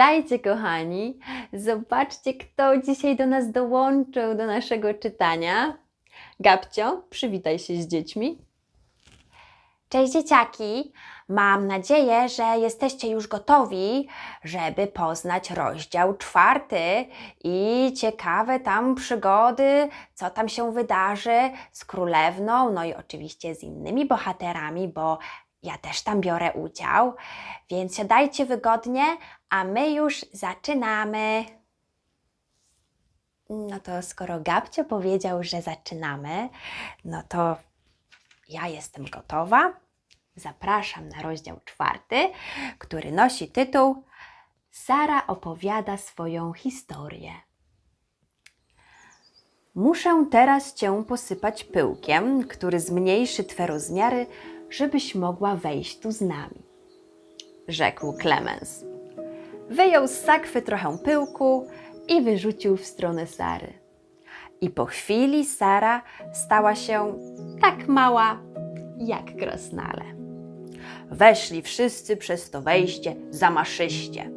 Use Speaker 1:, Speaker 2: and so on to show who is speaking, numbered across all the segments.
Speaker 1: Witajcie, kochani. Zobaczcie, kto dzisiaj do nas dołączył do naszego czytania. Gabcio, przywitaj się z dziećmi.
Speaker 2: Cześć dzieciaki! Mam nadzieję, że jesteście już gotowi, żeby poznać rozdział czwarty i ciekawe tam przygody, co tam się wydarzy z królewną, no i oczywiście z innymi bohaterami, bo ja też tam biorę udział. Więc siadajcie wygodnie, a my już zaczynamy. No to skoro Gabcio powiedział, że zaczynamy, no to ja jestem gotowa. Zapraszam na rozdział czwarty, który nosi tytuł Sara opowiada swoją historię.
Speaker 1: Muszę teraz cię posypać pyłkiem, który zmniejszy twe rozmiary, żebyś mogła wejść tu z nami. Rzekł Clemens. Wyjął z sakwy trochę pyłku i wyrzucił w stronę Sary. I po chwili Sara stała się tak mała jak krasnale. Weszli wszyscy przez to wejście zamaszyście.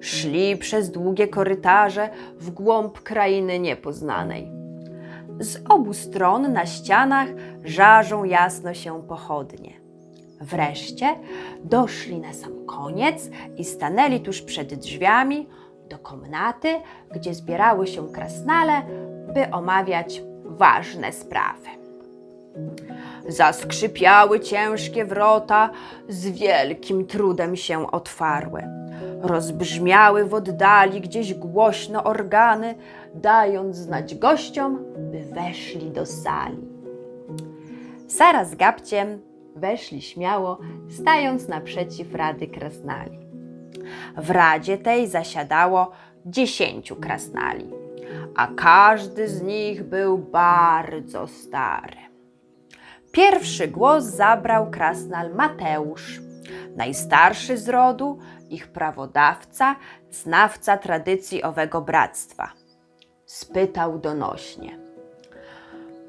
Speaker 1: Szli przez długie korytarze w głąb krainy niepoznanej. Z obu stron na ścianach żarzą jasno się pochodnie. Wreszcie doszli na sam koniec i stanęli tuż przed drzwiami do komnaty, gdzie zbierały się krasnale, by omawiać ważne sprawy. Zaskrzypiały ciężkie wrota, z wielkim trudem się otwarły. Rozbrzmiały w oddali gdzieś głośno organy, dając znać gościom, by weszli do sali. Sara z Gabciem weszli śmiało, stając naprzeciw Rady Krasnali. W radzie tej zasiadało dziesięciu krasnali, a każdy z nich był bardzo stary. Pierwszy głos zabrał krasnal Mateusz, najstarszy z rodu, ich prawodawca, znawca tradycji owego bractwa. Spytał donośnie: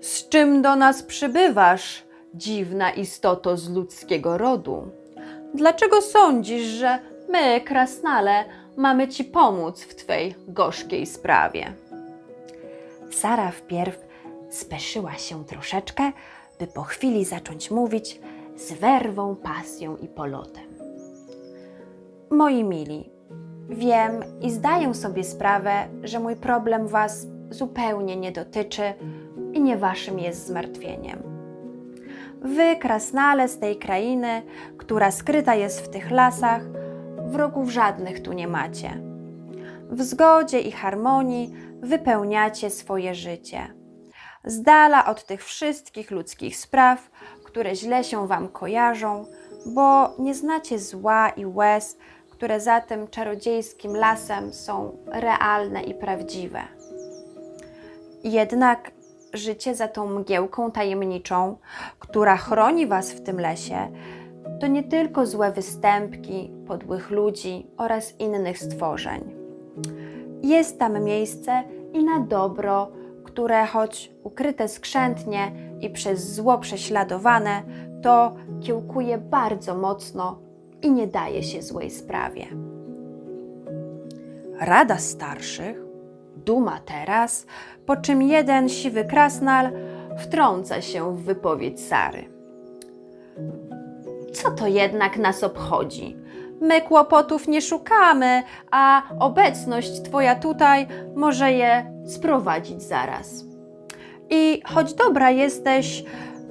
Speaker 1: Z czym do nas przybywasz, dziwna istoto z ludzkiego rodu? Dlaczego sądzisz, że my, krasnale, mamy ci pomóc w twej gorzkiej sprawie?
Speaker 2: Sara wpierw speszyła się troszeczkę, by po chwili zacząć mówić z werwą, pasją i polotem. Moi mili, wiem i zdaję sobie sprawę, że mój problem Was zupełnie nie dotyczy i nie Waszym jest zmartwieniem. Wy, krasnale z tej krainy, która skryta jest w tych lasach, wrogów żadnych tu nie macie. W zgodzie i harmonii wypełniacie swoje życie z dala od tych wszystkich ludzkich spraw, które źle się Wam kojarzą, bo nie znacie zła i łez, które za tym czarodziejskim lasem są realne i prawdziwe. Jednak życie za tą mgiełką tajemniczą, która chroni Was w tym lesie, to nie tylko złe występki podłych ludzi oraz innych stworzeń. Jest tam miejsce i na dobro, które choć ukryte skrzętnie i przez zło prześladowane, to kiełkuje bardzo mocno i nie daje się złej sprawie. Rada starszych duma teraz, po czym jeden siwy krasnal wtrąca się w wypowiedź Sary. Co to jednak nas obchodzi? My kłopotów nie szukamy, a obecność Twoja tutaj może je sprowadzić zaraz. I choć dobra jesteś,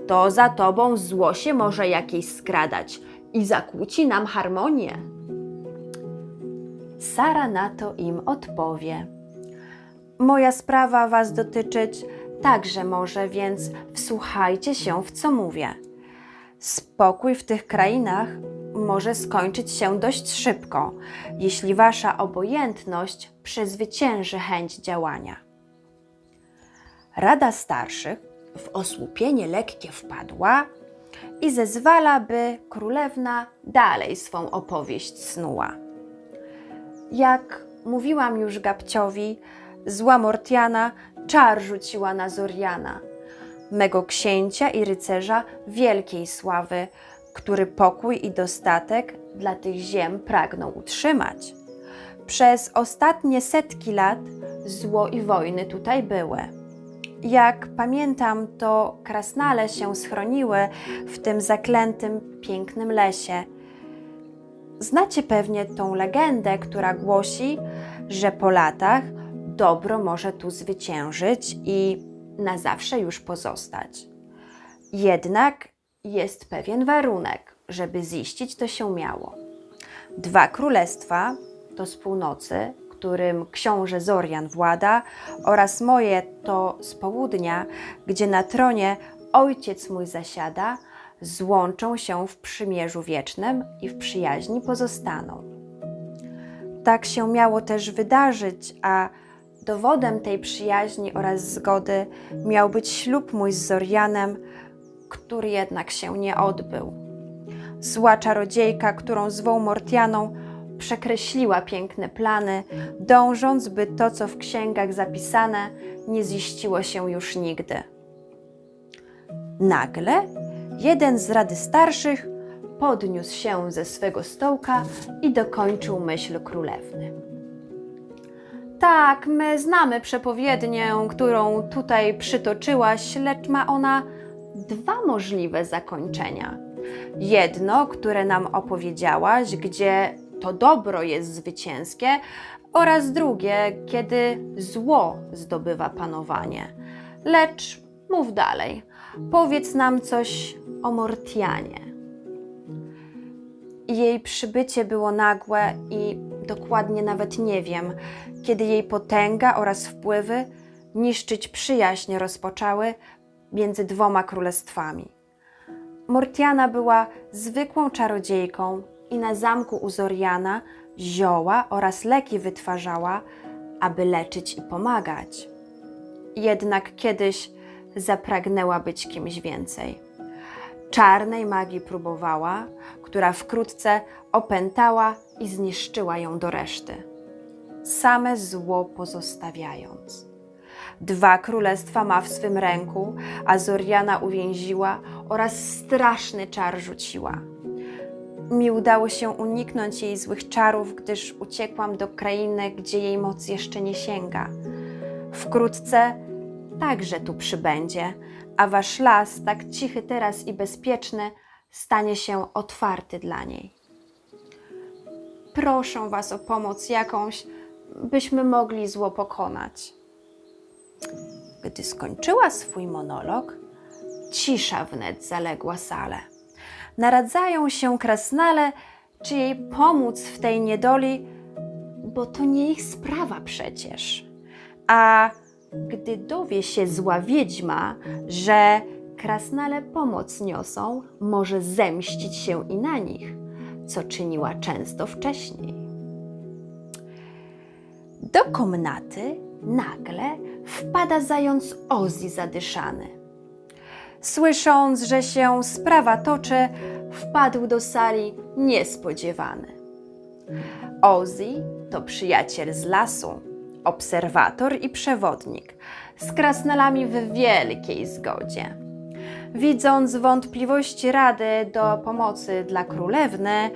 Speaker 2: to za Tobą zło się może jakieś skradać i zakłóci nam harmonię. Sara na to im odpowie. Moja sprawa Was dotyczyć także może, więc wsłuchajcie się w co mówię. Spokój w tych krainach może skończyć się dość szybko, jeśli wasza obojętność przezwycięży chęć działania. Rada starszych w osłupienie lekkie wpadła i zezwala, by królewna dalej swą opowieść snuła. Jak mówiłam już Gabciowi, zła Mortiana czar rzuciła na Zoriana, mego księcia i rycerza wielkiej sławy, który pokój i dostatek dla tych ziem pragnął utrzymać. Przez ostatnie setki lat zło i wojny tutaj były. Jak pamiętam, to krasnale się schroniły w tym zaklętym, pięknym lesie. Znacie pewnie tą legendę, która głosi, że po latach dobro może tu zwyciężyć i na zawsze już pozostać. Jednak jest pewien warunek, żeby ziścić to się miało. Dwa królestwa, to z północy, którym książę Zorian włada, oraz moje to z południa, gdzie na tronie ojciec mój zasiada, złączą się w przymierzu wiecznym i w przyjaźni pozostaną. Tak się miało też wydarzyć, a dowodem tej przyjaźni oraz zgody miał być ślub mój z Zorianem, który jednak się nie odbył. Zła czarodziejka, którą zwą Mortianą, przekreśliła piękne plany, dążąc, by to, co w księgach zapisane, nie ziściło się już nigdy. Nagle jeden z rady starszych podniósł się ze swego stołka i dokończył myśl królewny. Tak, my znamy przepowiednię, którą tutaj przytoczyłaś, lecz ma ona dwa możliwe zakończenia. Jedno, które nam opowiedziałaś, gdzie to dobro jest zwycięskie, oraz drugie, kiedy zło zdobywa panowanie. Lecz mów dalej, powiedz nam coś o Mortianie. Jej przybycie było nagłe i dokładnie nawet nie wiem, kiedy jej potęga oraz wpływy niszczyć przyjaźń rozpoczęły między dwoma królestwami. Mortiana była zwykłą czarodziejką i na zamku u Zoriana zioła oraz leki wytwarzała, aby leczyć i pomagać. Jednak kiedyś zapragnęła być kimś więcej. Czarnej magii próbowała, która wkrótce opętała i zniszczyła ją do reszty, same zło pozostawiając. Dwa królestwa ma w swym ręku, a Zoriana uwięziła oraz straszny czar rzuciła. Mi udało się uniknąć jej złych czarów, gdyż uciekłam do krainy, gdzie jej moc jeszcze nie sięga. Wkrótce także tu przybędzie, a wasz las, tak cichy teraz i bezpieczny, stanie się otwarty dla niej. Proszę was o pomoc jakąś, byśmy mogli zło pokonać. Gdy skończyła swój monolog, cisza wnet zaległa salę. Naradzają się krasnale, czy jej pomóc w tej niedoli, bo to nie ich sprawa przecież. A gdy dowie się zła wiedźma, że krasnale pomoc niosą, może zemścić się i na nich, co czyniła często wcześniej. Do komnaty nagle wpada zając Ozzy zadyszany. Słysząc, że się sprawa toczy, wpadł do sali niespodziewany. Ozzy to przyjaciel z lasu, obserwator i przewodnik, z krasnalami w wielkiej zgodzie. Widząc wątpliwości rady do pomocy dla królewny,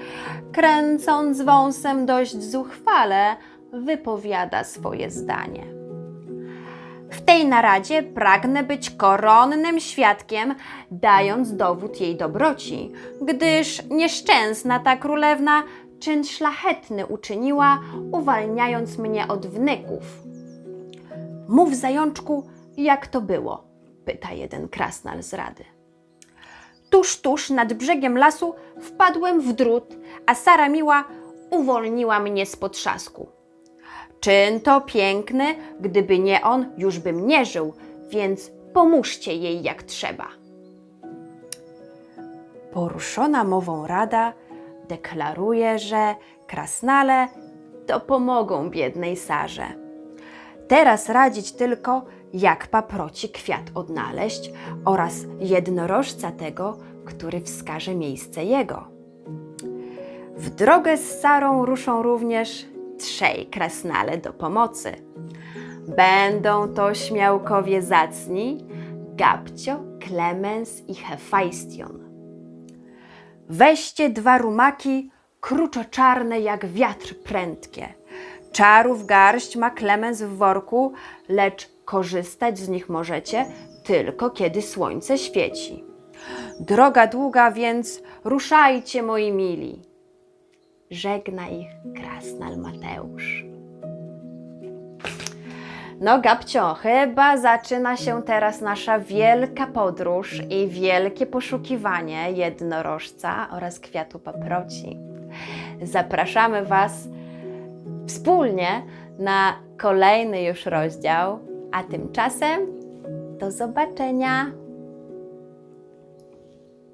Speaker 2: kręcąc wąsem dość zuchwale, wypowiada swoje zdanie. W tej naradzie pragnę być koronnym świadkiem, dając dowód jej dobroci, gdyż nieszczęsna ta królewna czyn szlachetny uczyniła, uwalniając mnie od wnyków. Mów, zajączku, jak to było? pyta jeden krasnal z rady. Tuż, tuż nad brzegiem lasu wpadłem w drut, a Sara miła uwolniła mnie z potrzasku. Czyn to piękny, gdyby nie on, już bym nie żył, więc pomóżcie jej jak trzeba. Poruszona mową rada deklaruje, że krasnale dopomogą biednej Sarze. Teraz radzić tylko, jak paproci kwiat odnaleźć oraz jednorożca tego, który wskaże miejsce jego. W drogę z Sarą ruszą również trzej krasnale do pomocy. Będą to śmiałkowie zacni, Gabcio, Klemens i Hefajstion. Weźcie dwa rumaki, kruczo czarne jak wiatr prędkie. Czarów garść ma Klemens w worku, lecz korzystać z nich możecie tylko kiedy słońce świeci. Droga długa, więc ruszajcie, moi mili. Żegna ich krasnal Mateusz. No, Gabcio, chyba zaczyna się teraz nasza wielka podróż i wielkie poszukiwanie jednorożca oraz kwiatu paproci. Zapraszamy Was wspólnie na kolejny już rozdział, a tymczasem do zobaczenia.